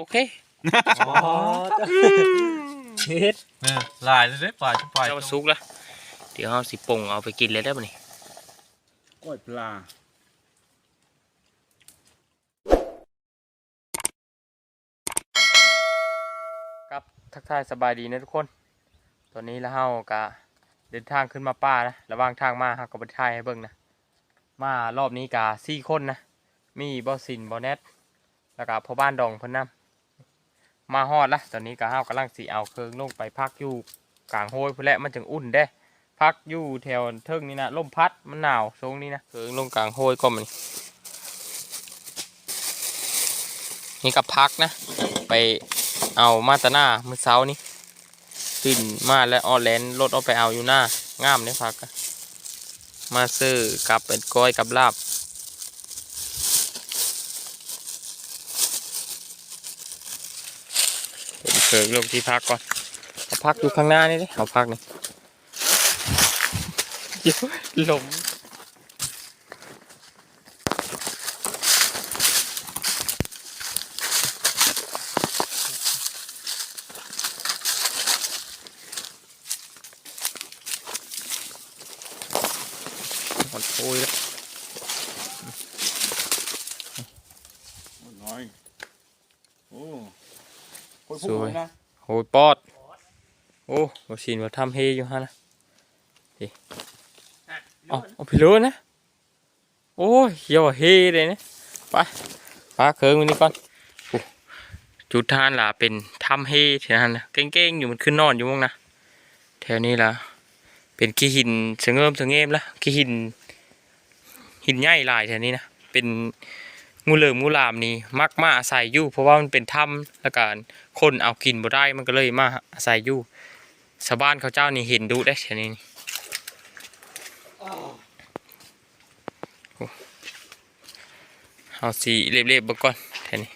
โอเคอ๋อเฮ็ดเนี่ยลายเลยเด้ปลาชุบปลา เจ้าสุกแล้วเดี๋ยวเอาสิปรุงเอาไปกินเลยได้ป่ะนี่ก้อยปลา ครับทักทายสบายดีนะทุกคน ตอนนี้แล้วเฮากะเดินทางขึ้นมาป่านะระหว่างทางมาเฮาก็บ่ได้ถ่ายให้เบิ่งนะ มารอบนี้กะสี่คนนะ มีบอสินบอแนทแล้วก็พ่อบ้านดองเพิ่นนํ มาฮอดละตอนนี้ก็เฮากำลังสิเอาเครื่องลงไปพักอยู่กลางโห้ยพุ่นแหละมันจึงอุ่นเด้ พักอยู่แถวเทิงนี่นะลมพัดมันหนาวทรงนี้นะเครื่องลงกลางโห้ยก็มันนี่ก็พักนะ ไปเอามาแตาหน้ามือเช้านี้ตื่นมาแล้วออแลนรถเอาไปเอาอยู่หน้างามเนี่ยพักมาซื้อกับเป็นก้อยกับลาบ ผม เกิดลงที่พักก่อนเอาพักอยู่ข้างหน้านี่ดิเอาพักนี่เดี๋ยวหลงหมดโอ้ยแล้วน้อยโอ้คน สวยนะโอ้ยปอด โอ้บชินว่าทำเฮอยู่ฮะนะเฮ้เอาเอาไปเลยนะ โอ้ยเหี้ยวาเฮเลยนะ ไปปาเคิงวันนี้ก่อนโอ้จุดทานล่ะเป็นทำเฮแถวนั้นนะเก่งๆอยู่มันขึ้นนอนอยู่มั้งนะ แถวนี้ล่ะ เป็นขี้หินเสงเงิมเสงเงมละขี้หิน หินใหญ่หลายแถวนี้นะ เป็น งูเหลือมงูหลามนี่มักมาอาศัยอยู่เพราะว่ามันเป็นถ้ำแล้วก็คนเอากินบ่ได้มันก็เลยมาอาศัยอยู่ชาวบ้านเขาเจ้านี่เห็นดูได้แถวนี้นี่โอ้เอาสีเรียบๆบก่อนแถวนี้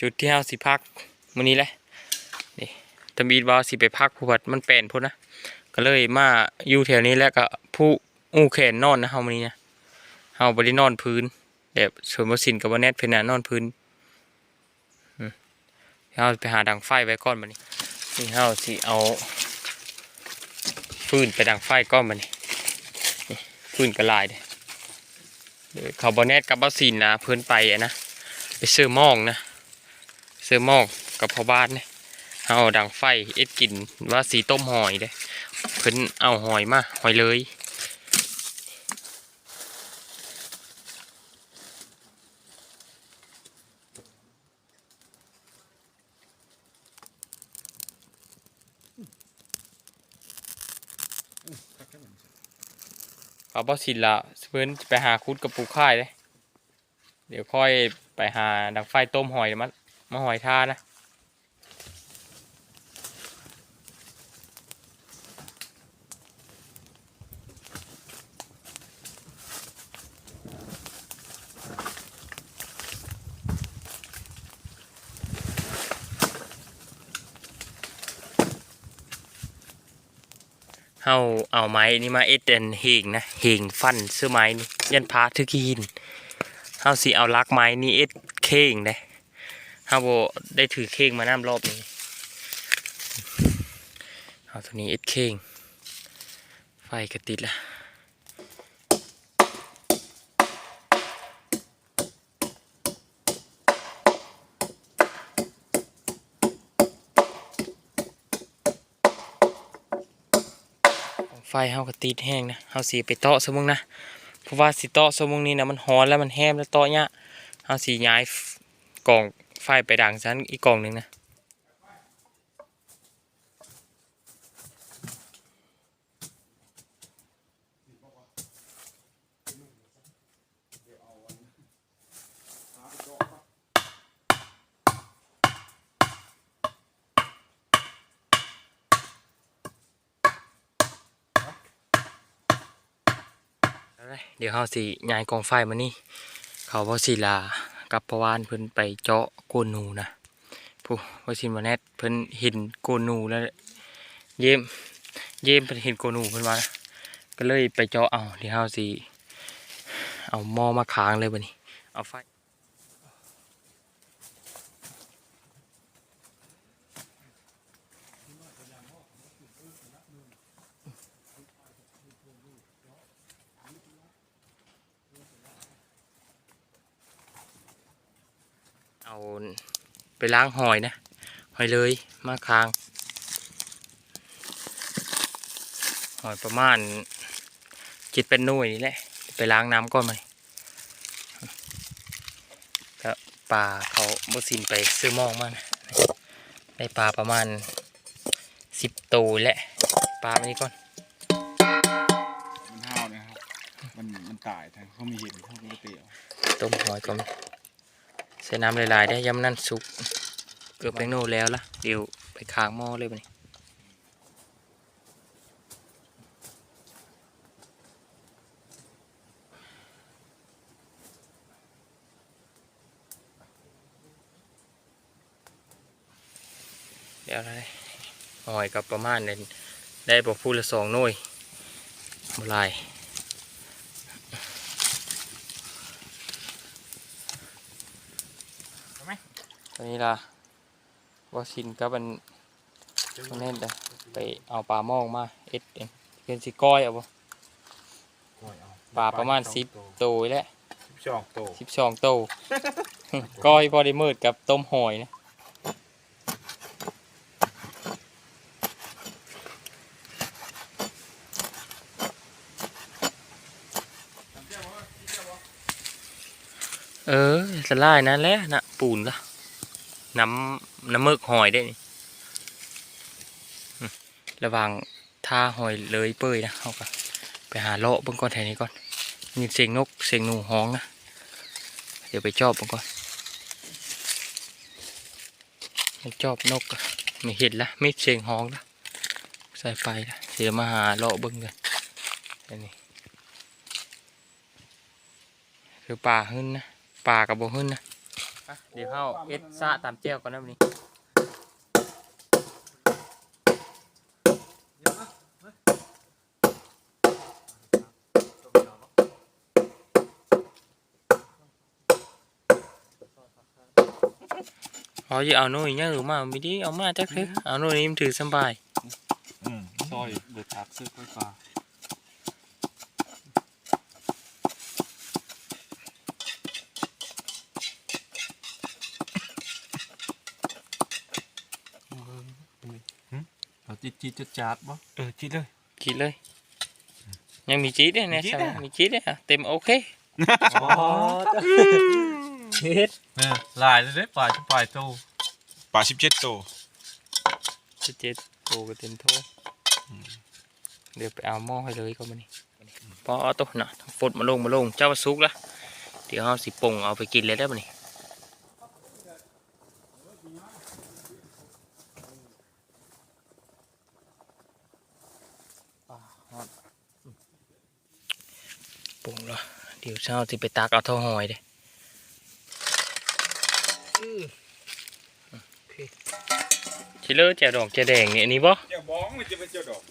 จุดที่เฮาสิพักมื้อนี้แหละนี่ตะมีดว่าสิไปพักผู้พัดมันแปลนพุ่นนะก็เลยมาอยู่แถวนี้แล้วก็ผู้อู้แขนนอนนะเฮามื้อนี้นะาบ่ได้นอนพื้นแบบสวนบสินกับบ่แนทเพิ่นน่ะนอนพื้นอืมเฮาไปหาดังไฟไว้ก่อนบัดนี้นี่เฮาสิเอาฟืนไปดังไฟก่อนบันี้นี่ฟืนก็หลายเด้เดี๋ยเขาบ่แนทกับบสินนะเพิ่นไปอะนะไปซื้อมองนะซื้อมองกับพ่อบ้านเนี่ยเฮาเอาดังไฟเอ็ดกินว่าสีต้มหอยเด้เพิ่นเอาหอยมาหอยเลย เอาบอสิละเพิ่นไปหาคุดกับปูค่ายเลย เดี๋ยวค่อยไปหาดังไฟต้มหอยมามาหอยท่านะ เฮาเอาไม้นี่มาเอ็ดเอ็นเหงนะเหงฟันเสื้อไม้นี่ยันพาทึกหินเฮาสิเอาลักไม้นี่เอ็ดเข่งได้เฮาบ่ได้ถือเข่งมาน้ำรอบนี้เอาตัวนี้เอ็ดเข่งไฟกระติดละ ไฟเฮาก็ติดแห้งนะเฮาสีไปเตาะซะมึงนะเพราะว่าสีเตาะซะมึงนี่นะมันร้อนแล้วมันแห้มแล้วเตาะเนี่ยเฮาสีย้ายกล่องไฟไปดังซันอีกกล่องหนึ่งนะ เดี๋ยวเขาสิย้ายกองไฟมานี่ เขาพอศิลากับพวานเพิ่นไปเจาะโกนูนะผู้วชินมาแนทเพิ่นเห็นโกนูแล้วเยี่ยมเยี่ยมเพิ่นเห็นโกนูเพิ่นว่าก็เลยไปเจาะเอาเดี๋ยวเขาสิเอาหม้อมาค้างเลยบ่นี้เอาไฟ เอาไปล้างหอยนะหอยเลยมาค้างหอยประมาณจิตเป็นหน่วยนี่แหละ ไปล้างน้ำก่อนไหมก็ปลาเขาบสินไปซื้อหมองมานะได้ปลาประมาณสิบตัวแหละปลาไปนี่ก่อนมันห้าวนะครับ มันมันตายทางเขามีเห็นเขาก็เตียวต้มหอยก่อนใส่น้ำหลายๆได้ย้ำนั่นสุก เกือบเป็นโน่แล้วล่ะเดี๋ยวไปค้างหม้อเลยไปนี่เดี๋ยวอะไรหอยกับประมาณนั้นได้บอกพูดละสองหน่วยบลาย ตอนนี้ล่ะวาชินกับมันมันเน่นเลยไปเอาปลาหมองมาเอ็ดเองเป็นสิก้อยเอาบ่ปลาประมาณสิบตัวแหละสิบสองโตสิบสองตัวก้อยพอได้มืดกับต้มหอยนะเออสลายนั่นแหละนะปูนละ น้ำน้ำมึกหอยได้นี่ระหวังท่าหอยเลยเปื่อยนะเขาก็ไปหาเลาะเบิ่งก่อนแถวนี้ก่อนมีเสียงนกเสียงหนูฮ้องนะเดี๋ยวไปจอบมันก่อนไปจอบนกไม่เห็นละไม่เสียงฮ้องละใส่ไปละเดี๋ยวมาหาเลาะเบิ้งกันอันนี้คือป่าหึ้นนะป่ากับบ่หึ้นนะ อะเดี๋ยวเข้าเอ็ดซะตามแจ้วก่อนนะวันนี้อ๋ออย่าเอาโน่นเนี่ยหรือมาไม่ดีเอามาจักเถอะเอาโน่นนี่มันถือสำบายอืมซอยเดือดทักซื้อก้อยปลา จิตจิตจัดจัดบ่เออคิดเลยคิดเลย ยังมีจีดด้วยนะมีจี๊ดใช่ไหมอะมีจีดด้วยอะเต็มโอเคอ๋อเฮ็ดเนี่ยลายเลยเด้ปลาชุบปลายโตปลาสิบเจ็ดโตสิบเจ็ดโตก็เต็มโทเดี๋ยวไปเอาหม้อให้เลยก็มานี่พอเอาตัวน่ะฝดมาลงมาลงเจ้าสุกละเดี๋ยวเอาสิปงเอาไปกินเลยได้ปะนี่ปงละ เดี๋ยวเช้าสิไปตากเอาเท่าหอยเด้ชิเลอร์แจวดอกแจวแดงนี่อันนี้บ่เจ้าบ้องมันจะเป็นเจ้าดอก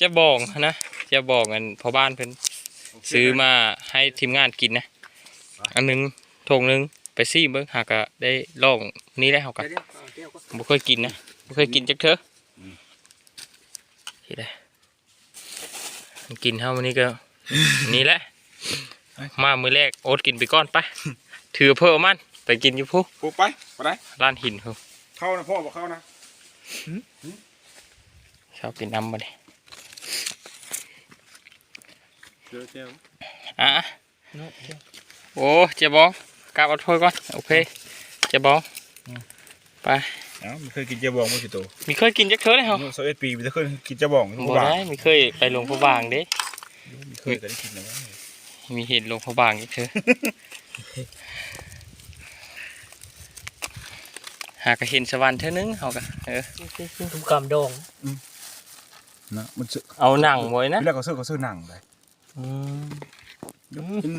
จะบอกนะจะบอกกันพอบ้านเพิ่นซื้อมาให้ทีมงานกินนะ อันหนึงถงหนึงไปซี่เบิ่งหากะได้ลองนี่ได้เฮากะบ่เคยกินนะบ่เคยกินจักเถอะที่ได้มันกินเฮาวันนี้ก็นี่แหละ มามื้อแรกโอ๊ตกินไปก่อนไปถือเพิ่มมันไปกินอยู่พุปุ๊บไปไปไหนร้านหินเพิ่นเข้านะพ่อบอกเข้านะชอบกินน้ำบ่นี่เจอเจ้าอะโอ้เจ๊บองกลับเอาถ้วยก่อนโอเคเจ๊บองไปอ้าวมันเคยกินเจ้าบ้องมั้งสิโตมีเคยกินจักเถอะเลยเหรออายุสิบเอ็ดปีมันจะเคยกินเจ้าบ้องบ่ได้ไม่เคยไปหลวงพระบางเด้มีเคยก็ได้กินนะวะ มีเห็นหลวงพระบางจักเถอะหากะเห็นสวรรค์เท่านึงเฮากะเออทุกคำดองนะมันซื้อเอาหนังไว้นะเวลาเขาซื้อเขาซื้อหนังเลยอืมกิน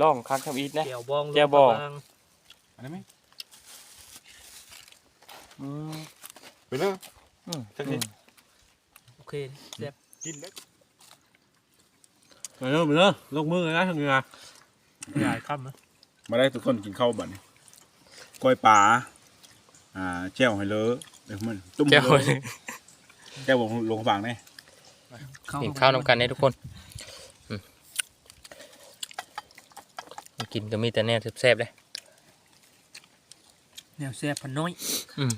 ลองคักทำอีทนะเกี่ยวบองเกี่ยวบองอะไรไหมอืมไปเลยอืมจักนิดโอเคแซ่บกินแล้ว ไปเริ่มไปเริ่มลงมือเลยนะทางเงือใหญ่ค่ำนะมาได้ทุกคนกินข้าวบัดนี้ก้อยปลาอ่าแจ่วไฮเลอเดี๋ยวมันตุ้มเจ้าไฮเลอแจ่วลงลงฝางแน่กินข้าวนำกันให้ทุกคนอืมกินก็มีแต่แน่แซ่บๆเลยแนวแซ่บพันน้อยอืม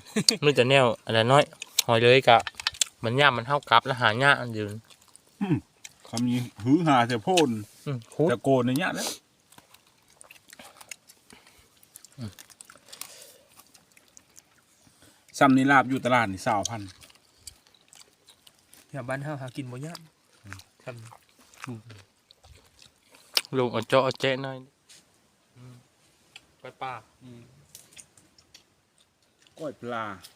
มันจะแนวอะไรน้อยหอยเลยกะมันย่ามมันเท่ากับแล้วหายากอันเดียว คำนี้หือหาแต่โพนอืมคุดแต่โกนในเนี้ยแล้วซ้ำนี่ลาบอยู่ตลาดนี่สาวพันแถวบ้านเฮาหากินบ่ยากทลงเอาเจาะเอาแจ๊ะหน่อยอืมไปป่า ก้อยปลาเข้า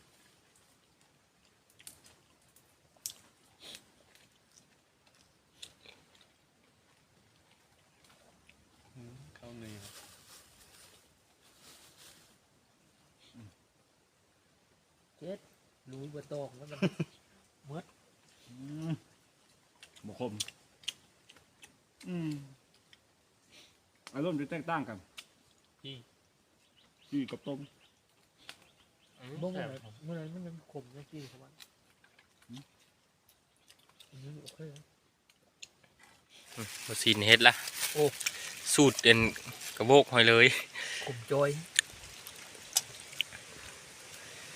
เจ็ดรู้บ่ตอกแล้วมันอืมบคมอืมอารมณ์จะแตกต่างกันจี้กับต้มบ่ว่าอะไรเมื่อไหรมันยังขมยังกี้ครับมันอันนี้โอเคนะมาซีนเฮ็ดละโอ้ สูตรเอ็นกระโบกหอยเลยขมจอย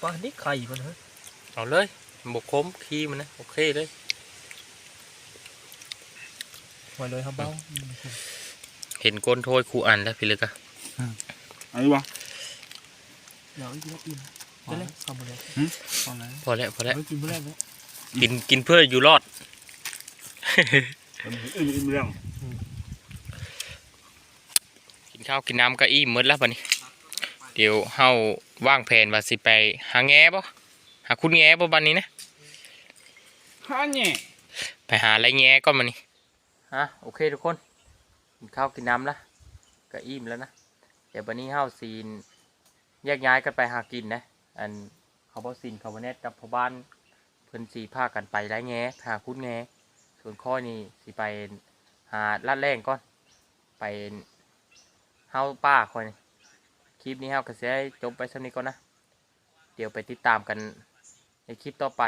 ปลานี่ไข่มันฮะเอาเลยบกคมขี้มันนะโอเคเลยหอยเลยครับเบ้าเห็นก้นโทยครูอันแล้วพี่ลึกอะอันนี้วะเดี๋ยวอีกทีอิ่มจะเล่นทำอะไรพอแล้วพอแล้วพอแล้วไม่กินเมื่อไรเนาะกินกินเพื่ออยู่รอดอื่นอื่นเรื่องกินข้าวกินน้ำก็อิ่มหมดแล้วบัดนี้ เดี๋ยวเฮาว่างแผนว่าสิไปหาแง่บ่หาคุณแง่บ่บัดนี้นะห้าเนี่ยไปหาอะไรแง่ก่อนมานี่ฮะโอเคทุกคนกินข้าวกินน้ำละก็อิ่มแล้วนะเดี๋ยววันนี้เฮาซีนแยกย้ายกันไปหากินนะ อันเขาบอกซีนเขาบเนตกับพ่อบ้านเพิ่นสีพากันไปไรแง่หาคุณแง่ส่วนข้อยนี่สิไปหาลาดแรงก่อนไปเฮาป้าคอยนี่ คลิปนี้ครับก็สิได้จบไปสักนิดก่อนนะ เดี๋ยวไปติดตามกันในคลิปต่อไป